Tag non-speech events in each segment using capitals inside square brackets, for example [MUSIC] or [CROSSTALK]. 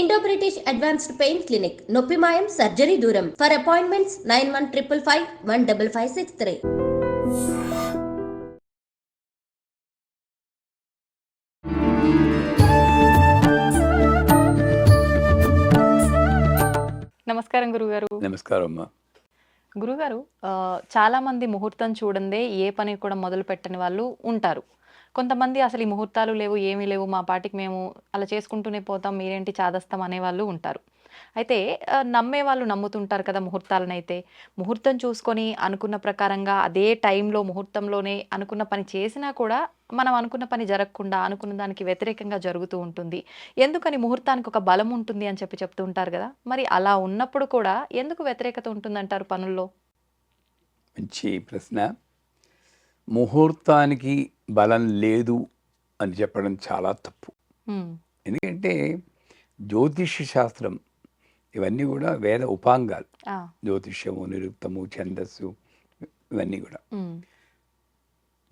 Indo British advanced pain clinic నొప్పి మాయం surgery దూరం for appointments nine one triple five one double five six three నమస్కారం గురుగారు. నమస్కారం అమ్మా. గురుగారు చాలా మంది ముహూర్తం చూడందే ఏ పని కూడా మొదలు పెట్టని వాళ్ళు ఉంటారు. కొంతమంది అసలు ఈ ముహూర్తాలు లేవు ఏమీ లేవు మా పాటికి మేము అలా చేసుకుంటూనే పోతాం మీరేంటి చాదస్తాం అనే వాళ్ళు ఉంటారు. అయితే నమ్మే వాళ్ళు నమ్ముతుంటారు కదా ముహూర్తాలనైతే. ముహూర్తం చూసుకొని అనుకున్న ప్రకారంగా అదే టైంలో ముహూర్తంలోనే అనుకున్న పని చేసినా కూడా మనం అనుకున్న పని జరగకుండా అనుకున్న దానికి వ్యతిరేకంగా జరుగుతూ ఉంటుంది. ఎందుకని ముహూర్తానికి ఒక బలం ఉంటుంది అని చెప్పి చెప్తూ ఉంటారు కదా? మరి అలా ఉన్నప్పుడు కూడా ఎందుకు వ్యతిరేకత ఉంటుందంటారు పనుల్లో? మంచి ప్రశ్న. ముహూర్తానికి బలం లేదు అని చెప్పడం చాలా తప్పు. ఎందుకంటే జ్యోతిష్య శాస్త్రం ఇవన్నీ కూడా వేద ఉపాంగాలు. జ్యోతిష్యము నిరుక్తము ఛందస్సు ఇవన్నీ కూడా.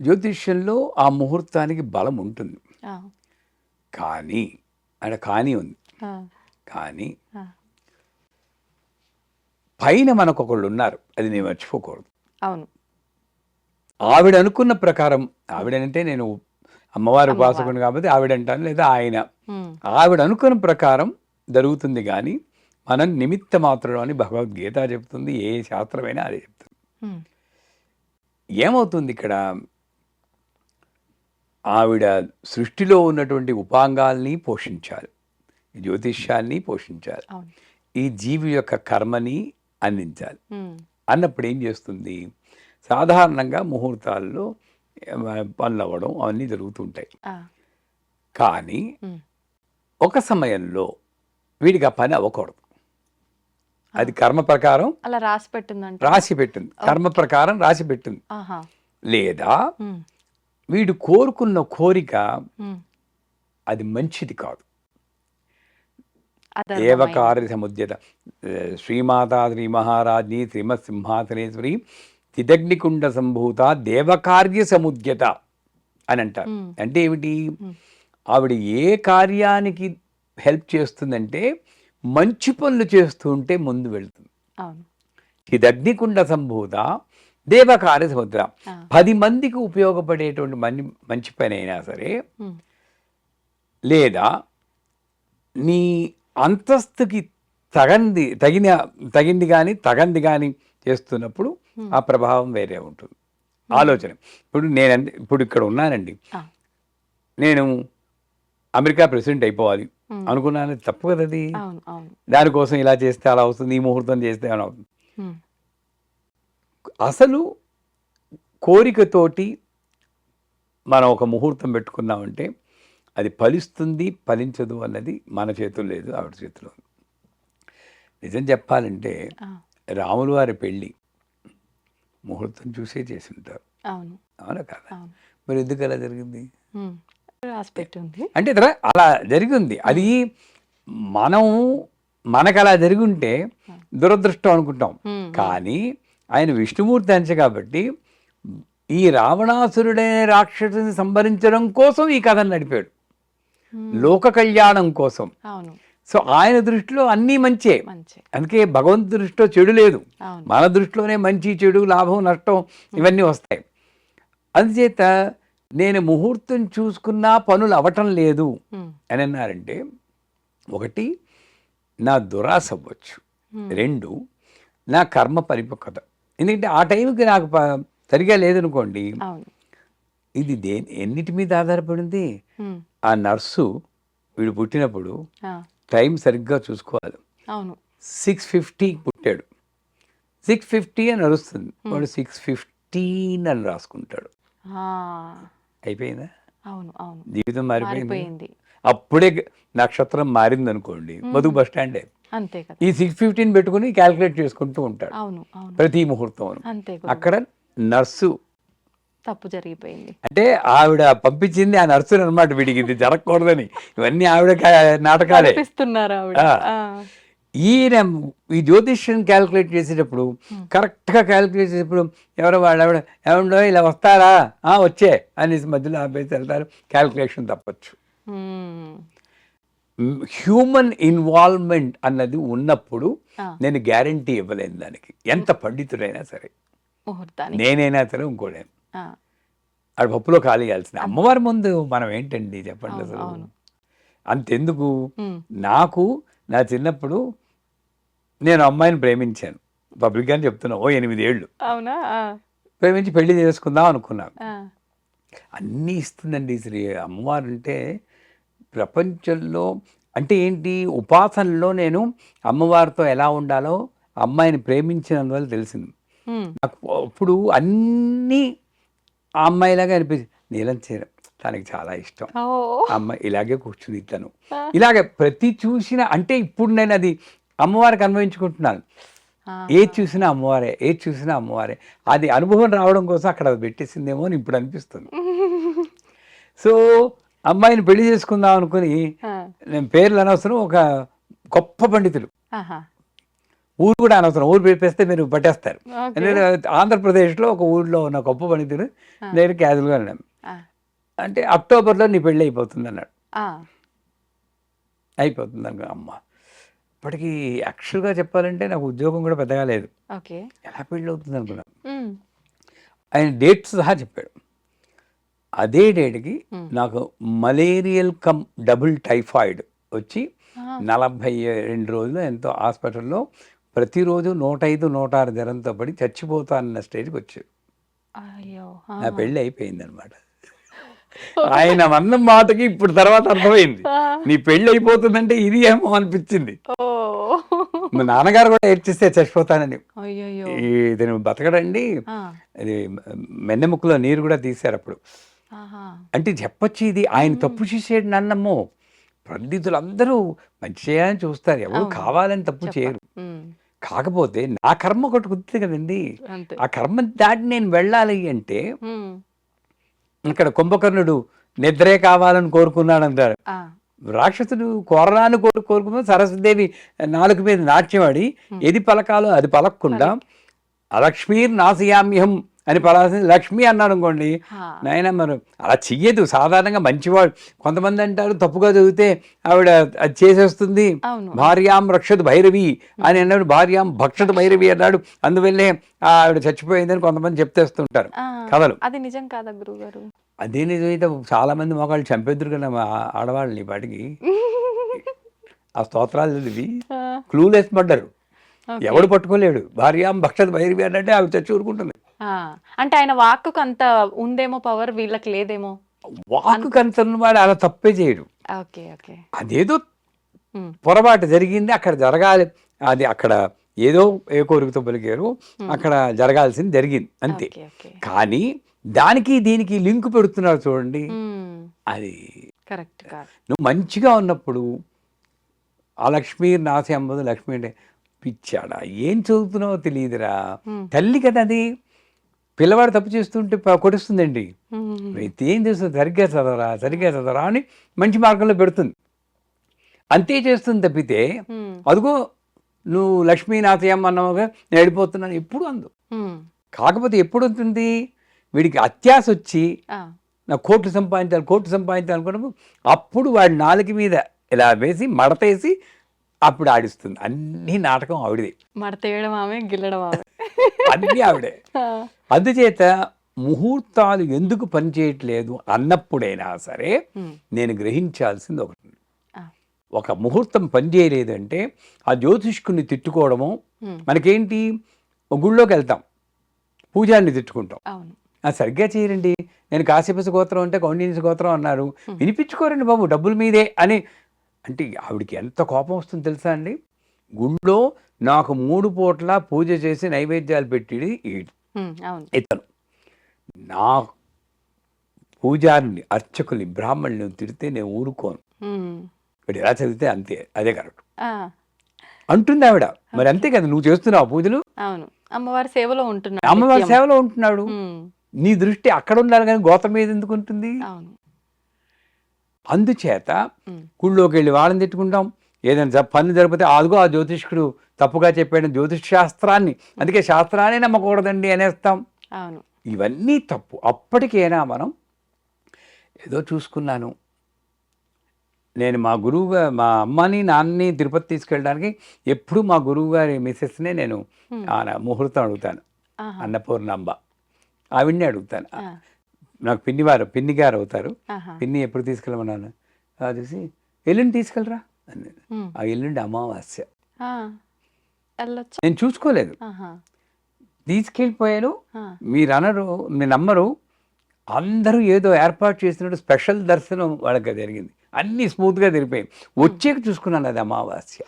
జ్యోతిష్యంలో ఆ ముహూర్తానికి బలం ఉంటుంది. కానీ అక్కడ కానీ ఉంది. కానీ. పైన మనకు ఒకళ్ళు ఉన్నారు. అది నేను మర్చిపోకూడదు. అవును. ఆవిడ అనుకున్న ప్రకారం ఆవిడనంటే నేను అమ్మవారి. ఉపాసకుని కాబట్టి ఆవిడ అంటాను లేదా ఆయన. ఆవిడ అనుకున్న ప్రకారం జరుగుతుంది కానీ మనం నిమిత్త మాత్రం అని భగవద్గీత చెప్తుంది ఏ శాస్త్రమైనా అదే చెప్తుంది. ఏమవుతుంది ఇక్కడ? ఆవిడ సృష్టిలో ఉన్నటువంటి ఉపాంగాల్ని పోషించాలి. జ్యోతిష్యాన్ని పోషించాలి. ఈ జీవి యొక్క కర్మని అందించాలి. అన్నప్పుడు ఏం చేస్తుంది? సాధారణంగా ముహూర్తాల్లో పనులు అవ్వడం అవన్నీ జరుగుతుంటాయి. కానీ ఒక సమయంలో వీడికి ఆ పని అవ్వకూడదు. అది కర్మ ప్రకారం అలా రాసి పెట్టిందంట రాసి పెట్టింది. కర్మ ప్రకారం రాసి పెట్టింది. లేదా వీడు కోరుకున్న కోరిక అది మంచిది కాదు. ఏవకార్య సముద్యత శ్రీమాతా శ్రీ మహారాజ్ని శ్రీమత్ సింహాసనేశ్వరి తిదగ్నికుండ సంభూత దేవకార్య సముద్యత అని అంటారు. అంటే ఏమిటి. ఆవిడ ఏ కార్యానికి హెల్ప్ చేస్తుందంటే మంచి పనులు చేస్తూ ఉంటే ముందు వెళ్తుంది. అవును. చిదగ్నికుండ సంభూత దేవకార్య సముద్ర పది మందికి ఉపయోగపడేటువంటి మని మంచి పని అయినా సరే లేదా నీ అంతస్తుకి తగంది తగిన తగింది కానీ తగంది కానీ చేస్తున్నప్పుడు. ఆ ప్రభావం వేరే ఉంటుంది. ఆలోచన. ఇప్పుడు నేను ఇప్పుడు ఇక్కడ ఉన్నానండి. నేను అమెరికా ప్రెసిడెంట్ అయిపోవాలి. అనుకున్నాను తప్పు కదా అది. దానికోసం ఇలా చేస్తే అలా అవుతుంది ఈ ముహూర్తం చేస్తే అలా అవుతుంది. అసలు కోరికతోటి మనం ఒక ముహూర్తం పెట్టుకున్నామంటే అది ఫలిస్తుంది ఫలించదు అన్నది మన చేతుల్లో లేదు ఆవిడ చేతిలో. నిజం చెప్పాలంటే రాములు వారి పెళ్ళి ముహూర్తం చూసే చేసి ఉంటారు అవును. అవునా కదా? మరి ఎందుకు అలా జరిగింది? అంటే అలా జరిగింది. అది మనం మనకు అలా జరిగి ఉంటే దురదృష్టం అనుకుంటాం. కానీ ఆయన విష్ణుమూర్తి అంశ కాబట్టి ఈ రావణాసురుడనే రాక్షసుని సంహరించడం కోసం ఈ కథను నడిపాడు. లోక కళ్యాణం కోసం. సో ఆయన దృష్టిలో అన్నీ మంచే. అందుకే భగవంతు దృష్టిలో చెడు లేదు. మన దృష్టిలోనే మంచి చెడు లాభం నష్టం ఇవన్నీ వస్తాయి. అందుచేత నేను ముహూర్తం చూసుకున్నా పనులు అవటం లేదు అని అన్నారంటే ఒకటి నా దురాశ అవ్వచ్చు. రెండు నా కర్మ పరిపక్వత. ఎందుకంటే ఆ టైంకి నాకు సరిగా లేదనుకోండి ఇది దే ఎన్నిటి మీద ఆధారపడింది? ఆ నర్సు వీడు పుట్టినప్పుడు టైం సరిగ్గా చూసుకోవాలి. అవును. సిక్స్ ఫిఫ్టీకి పుట్టాడు. సిక్స్ ఫిఫ్టీ అని నడుస్తుంది వాడు సిక్స్ ఫిఫ్టీన్ అని రాసుకుంటాడు. అయిపోయిందా? అవును అవును. జీవితం మారిపోయింది? అప్పుడే నక్షత్రం మారింది అనుకోండి బతుకు బస్ స్టాండే. అంతే కదా. ఈ సిక్స్ ఫిఫ్టీన్ పెట్టుకుని క్యాలిక్యులేట్ చేసుకుంటూ ఉంటాడు. అవును ప్రతి ముహూర్తం అక్కడ నర్సు తప్పు జరిగిపోయింది. అంటే ఆవిడ పంపించింది ఆ నర్సు అనమాట వీడికి ఇది జరగకూడదని. ఇవన్నీ ఆవిడ నాటకాలే. ఆవిడ. ఈయన ఈ జ్యోతిష్యం క్యాలిక్యులేట్ చేసేటప్పుడు కరెక్ట్గా క్యాలిక్యులేట్ చేసేటప్పుడు ఎవరో వాళ్ళు ఆవిడ ఏమండో ఇలా వస్తారా? ఆ, వచ్చే అనేసి మధ్యలో ఆపేసి వెళ్తారు. క్యాలిక్యులేషన్ తప్పచ్చు. హ్యూమన్ ఇన్వాల్వ్మెంట్ అన్నది ఉన్నప్పుడు నేను గ్యారంటీ ఇవ్వలేను దానికి. ఎంత పండితుడైనా సరే. నేనైనా సరే ఇంకోడైనా. ఆడ పప్పులో ఖాళీ చేయాల్సింది. అమ్మవారి ముందు మనం ఏంటండి చెప్పండి అసలు. అంతెందుకు? నాకు నా చిన్నప్పుడు నేను అమ్మాయిని ప్రేమించాను. పబ్లిక్గానే చెప్తున్నా ఓ ఎనిమిది ఏళ్ళు అవునా ప్రేమించి పెళ్ళి చేసుకుందాం అనుకున్నాను అన్నీ ఇస్తుందండి శ్రీ అమ్మవారు అంటే ప్రపంచంలో అంటే ఏంటి? ఉపాసనలో నేను అమ్మవారితో ఎలా ఉండాలో అమ్మాయిని ప్రేమించినందువల్ల తెలిసింది. నాకు అప్పుడు అన్నీ ఆ అమ్మాయిలాగా అనిపించింది. నీలం చీర తనకి చాలా ఇష్టం. అమ్మాయి ఇలాగే కూర్చుని తను. ఇలాగే ప్రతి చూసిన అంటే ఇప్పుడు నేను అది అమ్మవారికి అనుభవించుకుంటున్నాను. ఏది చూసినా అమ్మవారే ఏది చూసినా అమ్మవారే. అది అనుభవం రావడం కోసం అక్కడ పెట్టేసిందేమో అని ఇప్పుడు అనిపిస్తుంది. [LAUGHS] సో అమ్మాయిని పెళ్ళి చేసుకుందాం అనుకుని నేను పేర్లు అనవసరం ఒక గొప్ప పండితులు. ఊరు కూడా అనవసరం. ఊరు పెట్టేస్తే మీరు పట్టేస్తారు. ఆంధ్రప్రదేశ్లో ఒక ఊళ్ళో ఉన్న గొప్ప పండితుడు నేను క్యాజువల్గా ఆ, అంటే అక్టోబర్లో నీ పెళ్ళి అయిపోతుంది అన్నాడు. అయిపోతుంది అనుకో అమ్మ. ఇప్పటికీ యాక్చువల్గా చెప్పాలంటే నాకు ఉద్యోగం కూడా పెద్దగా లేదు. ఎలా పెళ్ళి అవుతుంది అనుకున్నాను ఆయన డేట్ సహా చెప్పాడు. అదే డేట్కి. నాకు మలేరియల్ కమ్ డబుల్ టైఫాయిడ్ వచ్చి నలభై రెండు రోజులు ఎంతో హాస్పిటల్లో ప్రతిరోజు నూట ఐదు నూట ఆరు జ్వరంతో పడి చచ్చిపోతానన్న స్టేజ్కి వచ్చాడు. నా పెళ్ళి అయిపోయింది అనమాట ఆయన అన్న మాటకి ఇప్పుడు తర్వాత అర్థమైంది. నీ పెళ్ళి అయిపోతుందంటే ఇది ఏమో అనిపించింది. మా నాన్నగారు కూడా ఏడ్చిస్తే చచ్చిపోతానని. ఇతను బతకడండి. అది మెన్నెముక్కలో నీరు కూడా తీశారు అప్పుడు. అంటే చెప్పొచ్చు ఇది ఆయన తప్పు చేసేడు నన్నమ్మో. పండితులందరూ మంచి చేయాలని చూస్తారు. ఎవరు. కావాలని తప్పు చేయరు. కాకపోతే నా కర్మ ఒకటి కుదిరింది కదండి. ఆ కర్మ దాటి నేను వెళ్ళాలి అంటే ఇక్కడ కుంభకర్ణుడు నిద్రే కావాలని కోరుకున్నాడు అంటారు రాక్షసుడు కోరలాన్ని కోరు కోరుకున్న సరస్వదేవి నాలుగు మీద నాట్యమాడి ఏది పలకాలో అది పలకకుండా అలక్ష్మీర్ నాశయామ్యం అని పలాల్సింది లక్ష్మి అన్నాడు అనుకోండి నాయన మరి అలా చెయ్యదు. సాధారణంగా మంచివాడు కొంతమంది అంటారు తప్పుగా చదివితే ఆవిడ అది చేసేస్తుంది. భార్యాం రక్షత్ భైరవి అని అన్నాడు. భార్యాం భక్షత్ భైరవి అన్నాడు. అందువల్లే ఆవిడ చచ్చిపోయిందని కొంతమంది చెప్తేస్తుంటారు. కథలు. అది నిజం కాదా గురువు గారు అదే నిజమైతే చాలా మంది మొగాళ్ళు చంపేద్దరు కదా ఆడవాళ్ళని ఈ పాటికి. [LAUGHS] ఆ స్తోత్రాలు చదివి క్లూలెస్ పడ్డారు. ఎవడు పట్టుకోలేడు. భార్యాం భక్షత్ భైరవి అన్నట్టే ఆవిడ చచ్చి ఊరుకుంటుంది. అంటే ఆయన వాక్కుకు అంత ఉందేమో పవర్ వీళ్ళకి లేదేమో? వాకు కనుతున్న వాడు అలా తప్పే చేయడు. Okay okay. అదేదో పొరపాటు జరిగింది అక్కడ జరగాలి అది అక్కడ ఏదో ఏ కోరికతో పలికారు అక్కడ జరగాల్సింది జరిగింది అంతే. కానీ దానికి దీనికి లింక్ పెడుతున్నారు చూడండి. అది కరెక్ట్ నువ్వు మంచిగా ఉన్నప్పుడు ఆ లక్ష్మీ నాసి అమ్మదు లక్ష్మి అంటే పిచ్చాడా? ఏం చదువుతున్నావో తెలియదురా. తల్లి కదా అది. పిల్లవాడు తప్పు చేస్తుంటే కొడుస్తుందండి. ఏం చేస్తుంది సరిగ్గా చదవరా సరిగ్గా చదవరా అని మంచి మార్గంలో పెడుతుంది. అంతే చేస్తుంది తప్పితే అదిగో నువ్వు లక్ష్మీనాథయ్యమ్మ అన్నవాగా నేను వెళ్ళిపోతున్నాను. ఎప్పుడు అందు. కాకపోతే ఎప్పుడు ఉంటుంది? వీడికి అత్యాశ వచ్చి నా కోట్లు సంపాదించాలి కోట్లు సంపాదించాలి అనుకున్నప్పుడు అప్పుడు వాడి నాలుక మీద ఇలా వేసి మడతేసి అప్పుడు ఆడిస్తుంది. అన్ని నాటకం ఆవిడది. మడతేయడం ఆమె గిల్లడం ఆమె. అన్నీ ఆవిడే. అందుచేత ముహూర్తాలు ఎందుకు పనిచేయట్లేదు అన్నప్పుడైనా సరే నేను గ్రహించాల్సింది ఒకటి. ఒక ముహూర్తం పనిచేయలేదంటే ఆ జ్యోతిష్కుని తిట్టుకోవడము మనకేంటి? గుళ్ళోకి వెళ్తాం. పూజారిని తిట్టుకుంటాం. సరిగ్గా చేయరండి. నేను కాశ్యపస గోత్రం అంటే కౌండిన్యస్ గోత్రం అన్నారు. వినిపించుకోరండి బాబు డబ్బుల మీదే అని. అంటే ఆవిడకి ఎంత కోపం వస్తుందో తెలుసా అండి? గుళ్ళో నాకు మూడు పూట్ల పూజ చేసి నైవేద్యాలు అవును ఇతను. నా పూజారిని అర్చకుల్ని బ్రాహ్మణుని తిడితే నేను ఊరుకోను. వీడు ఎలా చదివితే అంతే అదే కరెక్ట్. అంటుంది ఆవిడ. మరి అంతే కదా నువ్వు చేస్తున్నావు పూజలు? అవును. అమ్మవారి సేవలో ఉంటున్నాడు అమ్మవారి. సేవలో ఉంటున్నాడు? నీ దృష్టి అక్కడ ఉండాలి కానీ గోతం మీద ఎందుకు ఉంటుంది? అవును. అందుచేత గుళ్ళోకి వెళ్ళి వాళ్ళని తిట్టుకుంటాం. ఏదైనా పని జరిపితే అదిగో ఆ జ్యోతిష్కుడు తప్పుగా చెప్పాడు జ్యోతిష్ శాస్త్రాన్ని అందుకే శాస్త్రాన్ని నమ్మకూడదండి అనేస్తాం. అవును. ఇవన్నీ తప్పు. అప్పటికైనా మనం ఏదో చూసుకున్నాను. నేను మా గురువు మా అమ్మని నాన్నని తిరుపతి తీసుకెళ్ళడానికి ఎప్పుడు మా గురువు గారి మిస్సెస్నే నేను ముహూర్తం అడుగుతాను. అన్నపూర్ణంబ ఆవిడ్ని అడుగుతాను. నాకు పిన్ని వారు పిన్ని గారు అవుతారు. పిన్ని ఎప్పుడు తీసుకెళ్ళమన్నాను? చూసి ఎల్లుండి తీసుకెళ్ళరా? అని హ్మ్. ఆ ఎల్లుండి అమావాస్య. వెళ్ళొచ్చు. నేను చూసుకోలేదు. తీసుకెళ్ళిపోయాను. మీరు అనరు మీరు నమ్మరు. అందరూ ఏదో ఏర్పాటు చేసినట్టు స్పెషల్ దర్శనం వాళ్ళకి జరిగింది. అన్నీ స్మూత్గా తిరిగిపోయి వచ్చాక చూసుకున్నాను అది అమావాస్య.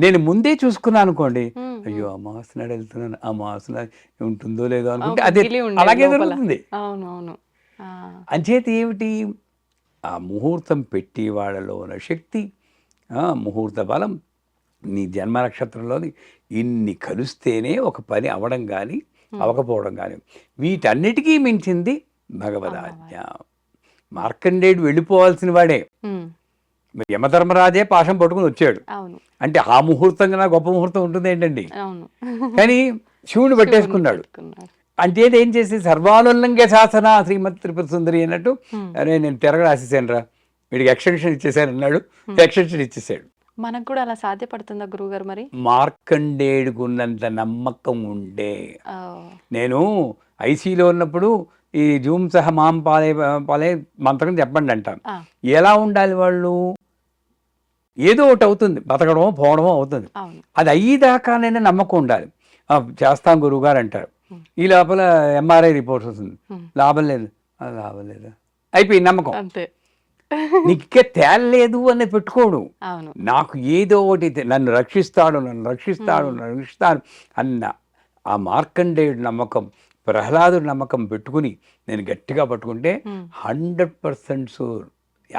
నేను ముందే చూసుకున్నాను అనుకోండి. అయ్యో అమావాస్య నాడు వెళ్తున్నాను. అమావాస్య నాడు ఉంటుందో లేదో అనుకుంటే అదే అలాగే. జరుగుతుంది. అంచేత ఏమిటి? ఆ ముహూర్తం పెట్టి వాళ్ళలో ఉన్న శక్తి ఆ ముహూర్త బలం నీ జన్మ నక్షత్రంలోని ఇన్ని కలుస్తేనే ఒక పని అవడం కానీ అవకపోవడం కానీ వీటన్నిటికీ మించింది భగవదాజ్ఞ. మార్కండేయుడు వెళ్ళిపోవాల్సిన వాడే. యమధర్మరాజే పాశం పట్టుకుని వచ్చాడు. అంటే ఆ ముహూర్తం కన్నా గొప్ప ముహూర్తం ఉంటుంది ఏంటండి? కానీ శివుని పట్టేసుకున్నాడు. అంటే ఏం చేసి సర్వానుల్లంఘ్య శాసన శ్రీమత్ త్రిపుర సుందరి అన్నట్టు. అరే నేను తిరగ రాసేసాను రా వీడికి ఎక్స్టెన్షన్ ఇచ్చేసాను అన్నాడు ఎక్స్టెన్షన్ ఇచ్చేసాడు. మనకు కూడా అలా సాధ్యపడుతుందా గురువుగారు మరి? మార్కండేయుడికి ఉన్నంత నమ్మకం ఉండే. నేను ఐసీలో ఉన్నప్పుడు ఈ జూమ్ సహ మాం పాలే పాలే మంత్రం చెప్పండి అంటాను. ఎలా ఉండాలి వాళ్ళు? ఏదో ఒకటి అవుతుంది. బతకడమో పోవడమో అవుతుంది. అది అయ్యేదాకానైనా నమ్మకం ఉండాలి. చేస్తాం గురువు గారు అంటారు. ఈ లోపల ఎంఆర్ఐ రిపోర్ట్స్ వస్తుంది. లాభం లేదు. లాభం లేదు. అయిపోయి నమ్మకం. అంతే. నీకే తేలలేదు అని పెట్టుకోడు. నాకు ఏదో ఒకటి నన్ను రక్షిస్తాడు నన్ను రక్షిస్తాడు నన్ను రక్షిస్తాడు అన్న ఆ మార్కండేయుడు నమ్మకం ప్రహ్లాదుడి నమ్మకం పెట్టుకుని నేను గట్టిగా పట్టుకుంటే. Hundred percent sure.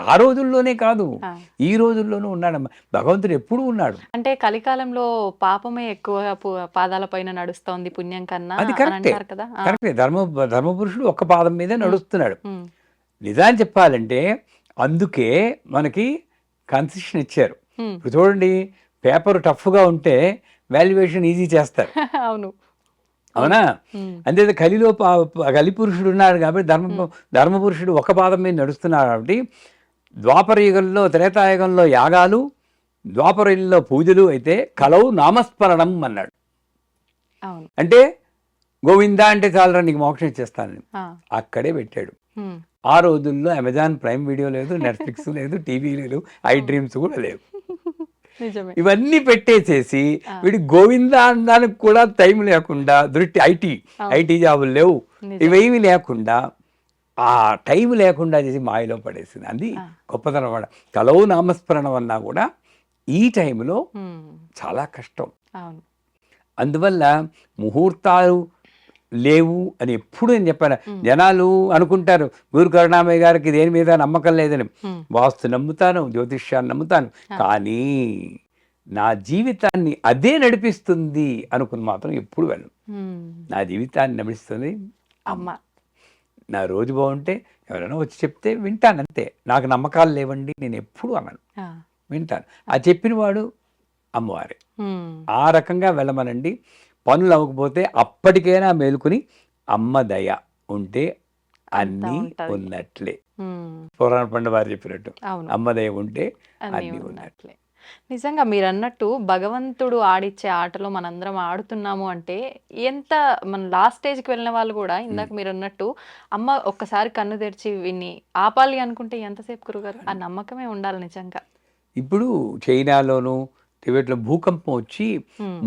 ఆ రోజుల్లోనే కాదు. ఈ రోజుల్లోనూ ఉన్నాడమ్మ. భగవంతుడు ఎప్పుడూ ఉన్నాడు. అంటే కలికాలంలో పాపమే ఎక్కువ పాదాల పైన నడుస్తోంది పుణ్యం కన్నా అది కరెక్టే. కరెక్టే. ధర్మ ధర్మపురుషుడు ఒక్క పాదం మీదే నడుస్తున్నాడు. నిజాన్ని చెప్పాలంటే అందుకే మనకి కన్సెషన్ ఇచ్చారు. ఇప్పుడు చూడండి పేపర్ టఫ్గా ఉంటే వాల్యుయేషన్ ఈజీ చేస్తారు [LAUGHS] అవును అవునా. అంతే కలిలో పా- ప- కలి పురుషుడు ఉన్నాడు కాబట్టి ధర్మ ధర్మపురుషుడు ఒక పాదం మీద నడుస్తున్నాడు కాబట్టి ద్వాపర యుగంలో త్రేతాయుగంలో యాగాలు ద్వాపర యుగంలో పూజలు అయితే కలవు నామస్మరణం అన్నాడు అంటే గోవిందా అంటే చాలరా నీకు మోక్షం ఇచ్చేస్తానని. అక్కడే పెట్టాడు. ఆ రోజుల్లో అమెజాన్ ప్రైమ్ వీడియో లేదు నెట్ఫ్లిక్స్ లేదు టీవీ లేదు ఐ డ్రీమ్స్ కూడా లేవు ఇవన్నీ పెట్టేసేసి. వీడి గోవిందా అనడానికి కూడా టైం లేకుండా దృష్టి ఐటీ. ఐటీ జాబులు లేవు. ఇవేమి లేకుండా ఆ టైం లేకుండా చేసి మాయలో పడేసింది అది. గొప్పతనం అన్నమాట కలవు నామస్మరణం అన్నా కూడా ఈ టైంలో. చాలా కష్టం అందువల్ల ముహూర్తాలు లేవు అని ఎప్పుడు నేను చెప్పాను. జనాలు అనుకుంటారు గురు కరుణామయ్య గారికి దేని మీద నమ్మకం లేదని. వాస్తు నమ్ముతాను జ్యోతిష్యాన్ని నమ్ముతాను. కానీ నా జీవితాన్ని అదే నడిపిస్తుంది అనుకుని మాత్రం ఎప్పుడు వెళ్ళను. నా జీవితాన్ని నడిపిస్తుంది అమ్మ. నా రోజు బాగుంటే ఎవరైనా వచ్చి చెప్తే వింటాను అంతే. నాకు నమ్మకాలు లేవండి నేను ఎప్పుడు అన్నాను ఆ. వింటాను. ఆ చెప్పిన వాడు అమ్మవారే. ఆ రకంగా వెళ్ళమనండి. పనులు అవ్వకపోతే అప్పటికైనా మేలుకుని అమ్మ దయ ఉంటే అన్నీ. ఉన్నట్లే. పురాణ పండు వారు చెప్పినట్టు. అమ్మ దయ ఉంటే అన్నీ ఉన్నట్లే. నిజంగా మీరు అన్నట్టు భగవంతుడు ఆడిచ్చే ఆటలో మనందరం ఆడుతున్నాము అంటే ఎంత మన లాస్ట్ స్టేజ్కి వెళ్ళిన వాళ్ళు కూడా ఇందాక మీరు అన్నట్టు అమ్మ ఒక్కసారి కన్ను తెరిచి విని ఆపాలి అనుకుంటే ఎంతసేపు గురుగారు? ఆ నమ్మకమే ఉండాలి నిజంగా. ఇప్పుడు చైనాలోను టిబెట్లో భూకంపం వచ్చి.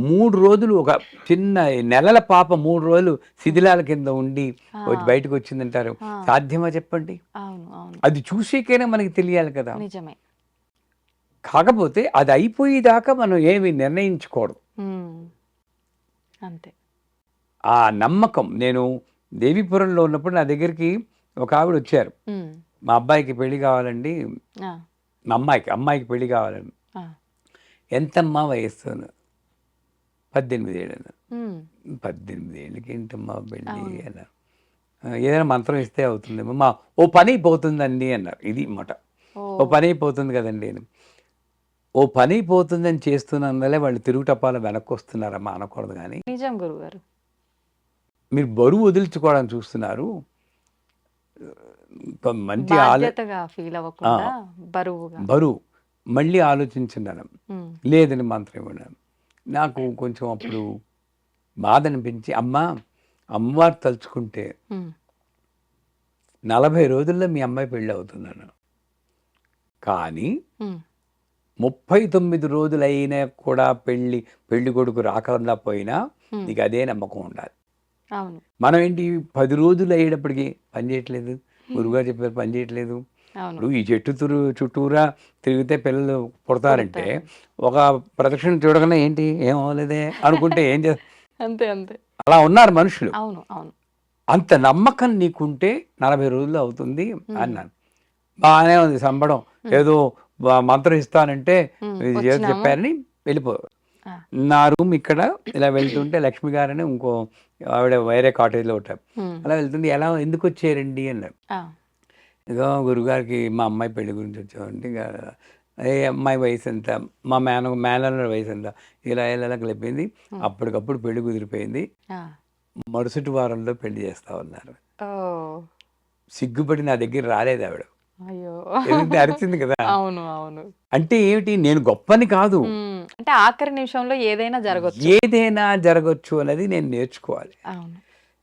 మూడు రోజులు ఒక చిన్న నెలల పాప మూడు రోజులు శిథిలాల కింద ఉండి బయటకు వచ్చిందంటారు. సాధ్యమా చెప్పండి అది చూసేకైనా మనకి తెలియాలి కదా నిజమే కాకపోతే అది అయిపోయేదాకా మనం ఏమి నిర్ణయించుకోవడం. అంతే ఆ నమ్మకం నేను దేవీపురంలో ఉన్నప్పుడు నా దగ్గరికి ఒక ఆవిడ వచ్చారు. మా అబ్బాయికి పెళ్ళి కావాలండి. మా అమ్మాయికి అమ్మాయికి పెళ్ళి కావాలండి. ఎంతమ్మా వయస్సు అన్న. పద్దెనిమిది ఏళ్ళు అన్న. ఉమ్. పద్దెనిమిది ఏళ్ళకి ఏంటమ్మా పెళ్ళి. అన్నారు "ఆ, ఏదైనా మంత్రం ఇస్తే అవుతుందేమో. మా ఓ పని అయిపోతుందండి అన్నారు. ఇది మాట. ఓ. పని అయిపోతుంది కదండి ఓ పని అయిపోతుందని చేస్తున్నందువల్లే వాళ్ళు తిరుగుటప్పాల వెనక్కి వస్తున్నారమ్మా అనకూడదు కానీ. నిజం గురుగారు. మీరు బరువు వదిలించుకోవడానికి చూస్తున్నారు. మంచి బరువుగా. బరువు. మళ్ళీ ఆలోచించున్నాను ఉమ్, లేదని మంత్రం ఇవ్వడం. నాకు కొంచెం అప్పుడు బాధ అనిపించి అమ్మ అమ్మవారు తలుచుకుంటే నలభై రోజుల్లో మీ అమ్మాయి పెళ్ళి అవుతున్నాను కానీ ముప్పై తొమ్మిది రోజులైనా కూడా పెళ్ళి పెళ్ళి కొడుకు రాకుండా పోయినా నీకు అదే నమ్మకం ఉండాలి. మనం ఏంటి పది రోజులు అయ్యేటప్పటికి పని చేయట్లేదు? గురుగారు చెప్పారు పని చేయట్లేదు. ఇప్పుడు ఈ చెట్టు తురు చుట్టూరా తిరిగితే పిల్లలు పుడతారంటే ఒక ప్రదక్షిణ చూడగానే ఏంటి? ఏం అవ్వలేదే అనుకుంటే ఏం చే [LAUGHS] అంతే అంతే. అలా ఉన్నారు మనుషులు. అవును అవును. అంత నమ్మకం నీకుంటే నలభై రోజులు అవుతుంది అన్నాను. బాగానే ఉంది సంబడం. ఏదో మంత్రం ఇస్తానంటే. చెప్పారని వెళ్ళిపో. నా రూమ్ ఇక్కడ ఇలా వెళ్తుంటే లక్ష్మి గారని ఇంకో ఆవిడ వేరే కాటేజ్లో ఉంటారు. అలా వెళ్తుంటే ఎలా ఎందుకు వచ్చారండి అన్నారు. ఇదో గురుగారికి మా అమ్మాయి పెళ్ళి గురించి వచ్చామండి ఇక ఏ అమ్మాయి వయసు ఎంత? మా మేన మేనల వయసు ఎంత? ఇలా ఇలా కలిపింది. అప్పటికప్పుడు పెళ్ళి కుదిరిపోయింది. మరుసటి వారంలో పెళ్ళి చేస్తా ఉన్నారు సిగ్గుపడి నా దగ్గర రాలేదు ఆవిడ. ఎందుకంటే అరిచింది కదా. అవును అవును. అంటే ఏమిటి? నేను గొప్పని కాదు. అంటే ఆఖరి నిమిషంలో ఏదైనా జరగచ్చు. ఏదైనా జరగచ్చు అనేది నేను నేర్చుకోవాలి. అవును.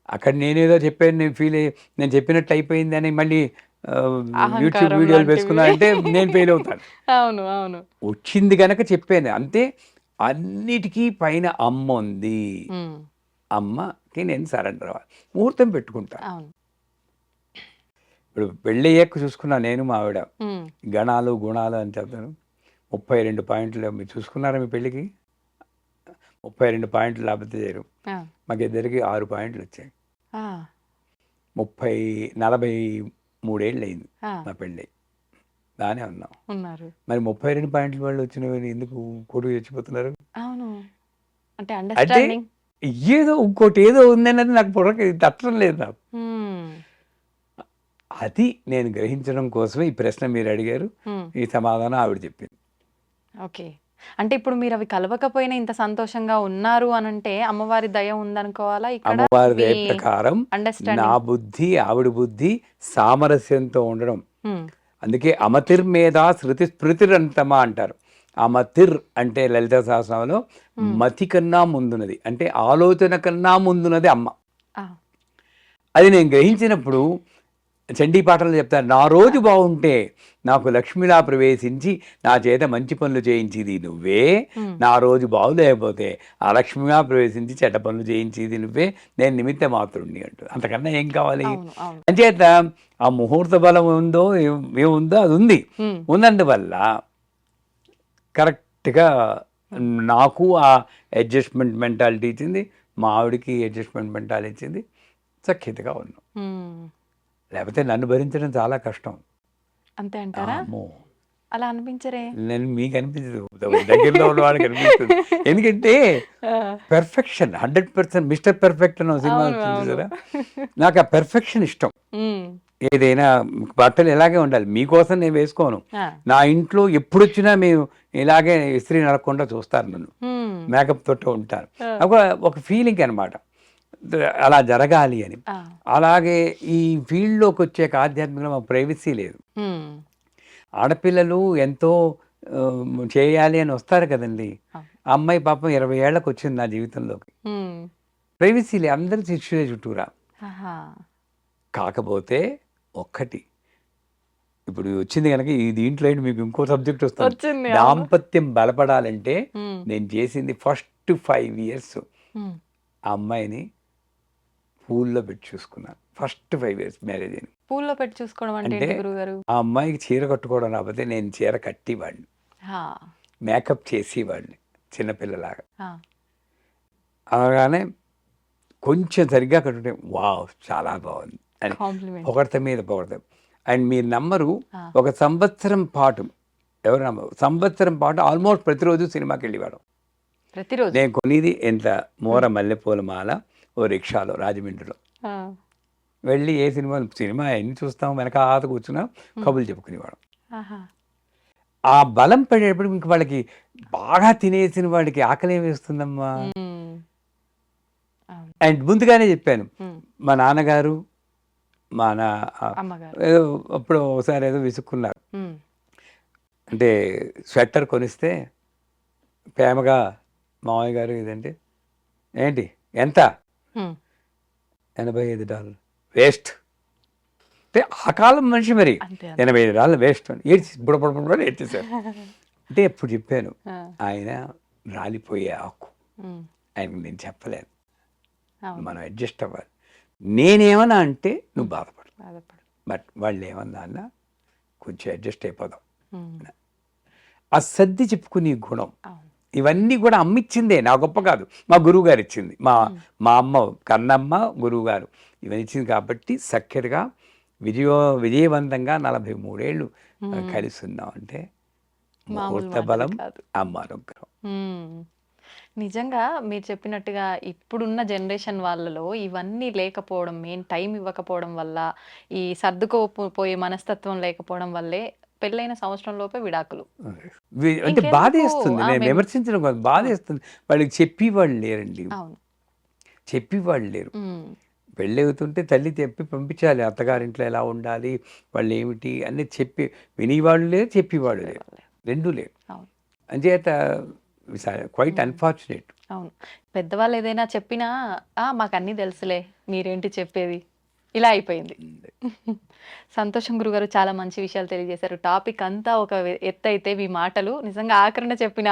అక్కడ నేనేదో చెప్పాను నేను ఫీల్ నేను చెప్పినట్టు అయిపోయింది అని మళ్ళీ యూట్యూబ్ వీడియోలు. వేసుకున్నా అంటే నేను ఫెయిల్ అవుతాను. [LAUGHS] అవును అవును. వచ్చింది కనుక చెప్పాను. అంతే అన్నిటికీ పైన అమ్మ ఉంది. అమ్మకి నేను సరెండర్ అవ్వాలి. ముహూర్తం పెట్టుకుంటా. ఇప్పుడు పెళ్ళయ్యాక చూసుకున్నా నేను మా ఆవిడ. గణాలు గుణాలు అని చెప్తాను. ముప్పై రెండు పాయింట్లు మీరు చూసుకున్నారా మీ పెళ్ళికి? ముప్పై రెండు పాయింట్లు లేకపోతే చేయరు. మాకు ఇద్దరికి ఆరు పాయింట్లు వచ్చాయి. ముప్పై నలభై మూడేళ్ళు అయింది మా పెళ్ళి. బాగానే ఉన్నాం. ఉన్నారు. మరి ముప్పై రెండు పాయింట్ల వాళ్ళు వచ్చినవి ఎందుకు కొడుకు చచ్చిపోతున్నారు? అవును. అంటే అండర్స్టాండింగ్ ఏదో ఇంకోటి ఏదో ఉందన్నది నాకు పొడక తట్టడం లేదు నాకు. అది నేను గ్రహించడం కోసమే ఈ ప్రశ్న మీరు అడిగారు. ఈ సమాధానం ఆవిడ చెప్పింది. ఓకే. అంటే ఇప్పుడు మీరు అవి కలవకపోయినా ఇంత సంతోషంగా ఉన్నారు అని అంటే అమ్మవారి దయ ఉందనుకోవాలా? ఇక్కడ అమ్మవారి దయ ప్రకారం నా బుద్ధి ఆవిడ బుద్ధి సామరస్యంతో ఉండడం. అందుకే అమతిర్మేధ శృతి స్మృతిరంతమా అంటారు. అమతిర్ అంటే లలిత సహస్రంలో మతి కన్నా ముందున్నది. అంటే ఆలోచన కన్నా ముందున్నది అమ్మ. అది నేను గ్రహించినప్పుడు చండీ పాటలు చెప్తాను నా రోజు బాగుంటే నాకు లక్ష్మిలా ప్రవేశించి నా చేత మంచి పనులు చేయించేది నువ్వే. నా రోజు బాగులేకపోతే ఆ లక్ష్మిగా ప్రవేశించి చెడ్డ పనులు చేయించేది నువ్వే. నేను నిమిత్త మాత్రుణ్ణి అంటూ అంతకన్నా ఏం కావాలి? అంచేత ఆ ముహూర్త బలం ఉందో ఏముందో అది ఉంది. ఉన్నందువల్ల కరెక్ట్గా నాకు ఆ అడ్జస్ట్మెంట్ మెంటాలిటీ ఇచ్చింది. మా ఆవిడకి అడ్జస్ట్మెంట్ మెంటాలిటీ ఇచ్చింది. సఖ్యతగా ఉన్నాం. లేకపోతే నన్ను భరించడం చాలా కష్టం. అంతే అంటారా? అమ్మో. అలా అనిపించరే? నేను మీకు అనిపించదు. దగ్గరలో ఉన్న వాళ్ళకి అనిపిస్తుంది. [LAUGHS] ఎందుకంటే perfection hundred percent Mister Perfect అన్న సినిమా వచ్చింది. కదా నాకు ఆ పెర్ఫెక్షన్ ఇష్టం. ఏదైనా బట్టలు ఇలాగే ఉండాలి మీకోసం నేను వేసుకోను. నా ఇంట్లో ఎప్పుడు వచ్చినా మేము ఇలాగే ఇస్త్రీ నడకుండా చూస్తారు నన్ను. మేకప్ తోటి ఉంటాను ఒక ఫీలింగ్ అనమాట అలా జరగాలి అని. అలాగే ఈ ఫీల్డ్లోకి వచ్చాక ఆధ్యాత్మికంగా మాకు ప్రైవసీ లేదు. ఆడపిల్లలు ఎంతో చేయాలి అని వస్తారు కదండి. అమ్మాయి పాపం ఇరవై ఏళ్ళకి వచ్చింది నా జీవితంలోకి. ప్రైవసీ లేదు అందరు శిష్యులే చుట్టూరా. కాకపోతే ఒక్కటి. ఇప్పుడు వచ్చింది కనుక ఈ దీంట్లో మీకు ఇంకో సబ్జెక్ట్ వస్తుంది. దాంపత్యం బలపడాలంటే నేను చేసింది ఫస్ట్ ఫైవ్ ఇయర్స్ ఆ అమ్మాయిని పూల్లో పెట్టి చూసుకున్నాను. ఫస్ట్ ఫైవ్ ఇయర్స్ మ్యారేజ్ అయిన పూల్లో పెట్టి చూసుకోవడం అంటే గురుగారు ఆ అమ్మాయికి చీర కట్టుకోవడం రాకపోతే నేను చీర కట్టివాడిని. మేకప్ చేసేవాడిని చిన్నపిల్లలాగా. అలాగానే కొంచెం సరిగ్గా కట్టుకుంటే వావ్ చాలా బాగుంది. అని పొగడత మీద పొగడత. అండ్ మీరు నమ్మరు ఆ. ఒక సంవత్సరం పాటు ఎవరు నమ్మరు సంవత్సరం పాటు ఆల్మోస్ట్ ప్రతిరోజు సినిమాకి వెళ్ళేవాడు ప్రతిరోజు? నేను కొనిది ఎంత? మోర మల్లెపూల మాల ఓ రిక్షాలో రాజమండ్రిలో. వెళ్ళి ఏ సినిమా సినిమా ఎన్ని చూస్తాం వెనక ఆత కూర్చున్నా కబుర్లు చెప్పుకునేవాడు. ఆ బలం పడేటప్పుడు ఇంక వాళ్ళకి బాగా తినేసిన వాడికి ఆకలి వేస్తుందమ్మా? అండ్ ముందుగానే చెప్పాను మా నాన్నగారు ఆ, అమ్మగారు. ఏదో అప్పుడు ఒకసారి ఏదో విసుక్కున్నారు. అంటే స్వెటర్ కొనిస్తే ప్రేమగా మామయ్య గారు ఇదంటే ఏంటి? ఎంత? ఎనభై ఐదు డాలర్ వేస్ట్. అంటే ఆ కాలం మనిషి మరి. ఎనభై ఐదు డాలర్ వేస్ట్ అని. ఏడ్చి బుడబుడ ఏడ్చేసారు [LAUGHS] అంటే ఎప్పుడు చెప్పాను ఆయన రాలిపోయే ఆకు. ఉమ్, ఆయనకు నేను చెప్పలేను. మనం అడ్జస్ట్ అవ్వాలి. నేనేమన్నా అంటే నువ్వు బాధపడు. బాధపడు. బట్ వాళ్ళు ఏమన్నా అన్నా కొంచెం అడ్జస్ట్ అయిపోదాం. ఆ సర్ది చెప్పుకునే గుణం ఇవన్నీ కూడా అమ్మ ఇచ్చిందే నా గొప్ప కాదు. మా గురువు గారు ఇచ్చింది మా మా అమ్మ కన్నమ్మ గురువు గారు ఇవన్నీ ఇచ్చింది కాబట్టి చక్కటిగా విజయ విజయవంతంగా నలభై మూడేళ్ళు కలిసి ఉన్నాం అంటే ముహూర్త బలం. అమ్మ అనుగ్రహం. నిజంగా మీరు చెప్పినట్టుగా ఇప్పుడున్న జనరేషన్ వాళ్ళలో ఇవన్నీ లేకపోవడం మెయిన్ టైం ఇవ్వకపోవడం వల్ల ఈ సర్దుకోపోయే మనస్తత్వం లేకపోవడం వల్లే పెళ్ళైన సంవత్సరం లోపే విడాకులు. అంటే? బాధ వేస్తుంది నేను కాదు బాధ వేస్తుంది వాళ్ళకి చెప్పి వాళ్ళు లేరండి. చెప్పి వాళ్ళు లేరు. మ్మ్. పెళ్ళి అవుతుంటే తల్లి చెప్పి పంపించాలి. అత్తగారింట్లో ఎలా ఉండాలి? వాళ్ళు ఏమిటి అన్నీ చెప్పి వినేవాళ్ళు లేరు చెప్పేవాళ్ళు లేరు. రెండూ లేరు. అంచేత క్వైట్ అన్ఫార్చునేట్ అవును. పెద్దవాళ్ళు ఏదైనా చెప్పినా ఆ మాకు అన్నీ తెలుసులే. మీరేంటి చెప్పేది? ఇలా అయిపోయింది. [LAUGHS] సంతోషం గురుగారు చాలా మంచి విషయాలు తెలియజేశారు. టాపిక్ అంతా ఒక ఎత్తు అయితే మీ మాటలు. నిజంగా ఆఖరణ చెప్పిన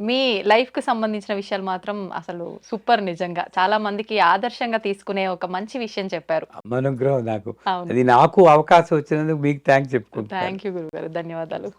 మీ లైఫ్కి సంబంధించిన విషయాలు మాత్రం అసలు సూపర్ నిజంగా. చాలా మందికి ఆదర్శంగా తీసుకునే ఒక మంచి విషయం చెప్పారు. అనుగ్రహం నాకు. అది నాకు అవకాశం వచ్చినందుకు మీకు థ్యాంక్స్ చెప్పుకుంటాను థ్యాంక్ యూ గురుగారు. ధన్యవాదాలు.